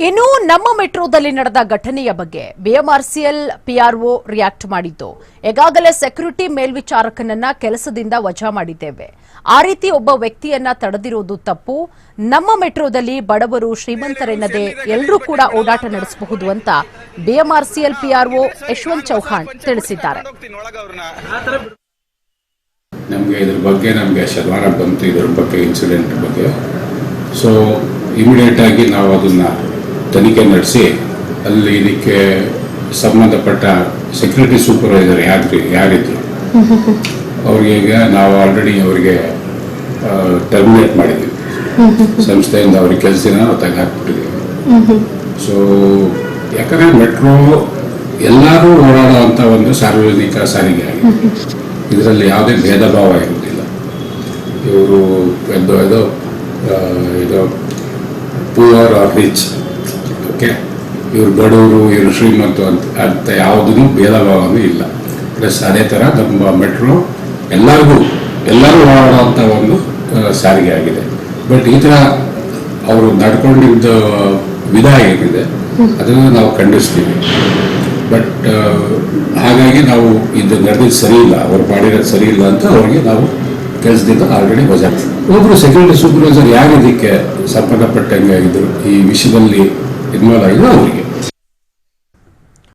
ಇನ್ನು ನಮ್ಮ ಮೆಟ್ರೋದಲ್ಲಿ ನಡೆದ ಘಟನೆಯ ಬಗ್ಗೆ ಬಿಎಂಆರ್ಸಿಎಲ್ ಪಿಆರ್ಒ ರಿಯಾಕ್ಟ್ ಮಾಡಿದ್ದು. ಈಗಾಗಲೇ ಸೆಕ್ಯೂರಿಟಿ ಮೇಲ್ವಿಚಾರಕನನ್ನ ಕೆಲಸದಿಂದ ವಜಾ ಮಾಡಿದ್ದೇವೆ. ಆ ರೀತಿ ಒಬ್ಬ ವ್ಯಕ್ತಿಯನ್ನ ತಡೆದಿರುವುದು ತಪ್ಪು. ನಮ್ಮ ಮೆಟ್ರೋದಲ್ಲಿ ಬಡವರು ಶ್ರೀಮಂತರೆನ್ನದೆ ಎಲ್ಲರೂ ಕೂಡ ಓಡಾಟ ನಡೆಸಬಹುದು ಅಂತ ಬಿಎಂಆರ್ಸಿಎಲ್ ಪಿಆರ್ಒ ಯಶವಂತ್ ಚೌಹಾಣ್ ತಿಳಿಸಿದ್ದಾರೆ. ನಮಗೆ ಬಗ್ಗೆ ನಮಗೆ ಶನಿವಾರ ಬಂತು ಇನ್ಸಿಡೆಂಟ್ ಬಗ್ಗೆ ಸೊ ಇಮಿಡಿಯೇಟ್ ಆಗಿ ನಾವು ಅದನ್ನ ತನಿಖೆ ನಡೆಸಿ ಅಲ್ಲಿ ಇದಕ್ಕೆ ಸಂಬಂಧಪಟ್ಟ ಸೆಕ್ಯೂರಿಟಿ ಸೂಪರ್ವೈಸರ್ ಯಾರು ಯಾರಿದ್ರು. ಅವ್ರಿಗೆ ಈಗ ನಾವು ಆಲ್ರೆಡಿ ಅವರಿಗೆ ಟರ್ಮಿನೇಟ್ ಮಾಡಿದ್ವಿ. ಸಂಸ್ಥೆಯಿಂದ ಅವ್ರಿಗೆ ಕೆಲಸನ ನಾವು ತೆಗೆದುಹಾಕ್ಬಿಟ್ಟಿದ್ದೀವಿ ಸೊ ಯಾಕಂದ್ರೆ ಮೆಟ್ರೋ ಎಲ್ಲರೂ ಓಡಾಡುವಂಥ ಒಂದು ಸಾರ್ವಜನಿಕ ಸಾರಿಗೆ ಆಗಿದೆ. ಇದರಲ್ಲಿ ಯಾವುದೇ ಭೇದ ಭಾವ ಇರುವುದಿಲ್ಲ. ಇವರು ಇದು ಆ, ಇದು ಪೂವರ್ ಆರ್ ರಿಚ್. ಓಕೆ ಇವರು ಬಡವರು, ಇವರು ಶ್ರೀಮಂತ ಅಂತ ಅಂತ ಯಾವುದೂ ಭೇದ ಭಾವನೂ ಇಲ್ಲ. ಪ್ಲಸ್ ಅದೇ ಥರ ನಮ್ಮ ಮೆಟ್ರೋ ಎಲ್ಲರಿಗೂ, ಎಲ್ಲರೂ ಓಡಾಡುವಂಥ ಒಂದು ಸಾರಿಗೆ ಆಗಿದೆ. ಬಟ್ ಈ ಥರ ಅವರು ನಡ್ಕೊಂಡಿದ್ದ ವಿಧ ಏನಿದೆ ಅದನ್ನು ನಾವು ಖಂಡಿಸ್ತೀವಿ. ಬಟ್ ಹಾಗಾಗಿ ನಾವು ಇದು ನಡೆದಿದ್ದು ಸರಿ ಇಲ್ಲ, ಅವ್ರು ಮಾಡಿರೋದು ಸರಿ ಇಲ್ಲ ಅಂತ ಅವ್ರಿಗೆ ನಾವು ಕೆಲಸದಿಂದ ಆಲ್ರೆಡಿ ವಜಾ ಒಬ್ಬರು ಸೆಕ್ಯೂರಿಟಿ ಸೂಪರ್ವೈಸರ್ ಯಾರು ಇದಕ್ಕೆ ಸಂಬಂಧಪಟ್ಟಂಗೆ ಆಗಿದ್ದರು ಈ ವಿಷಯದಲ್ಲಿ? It's not like, no,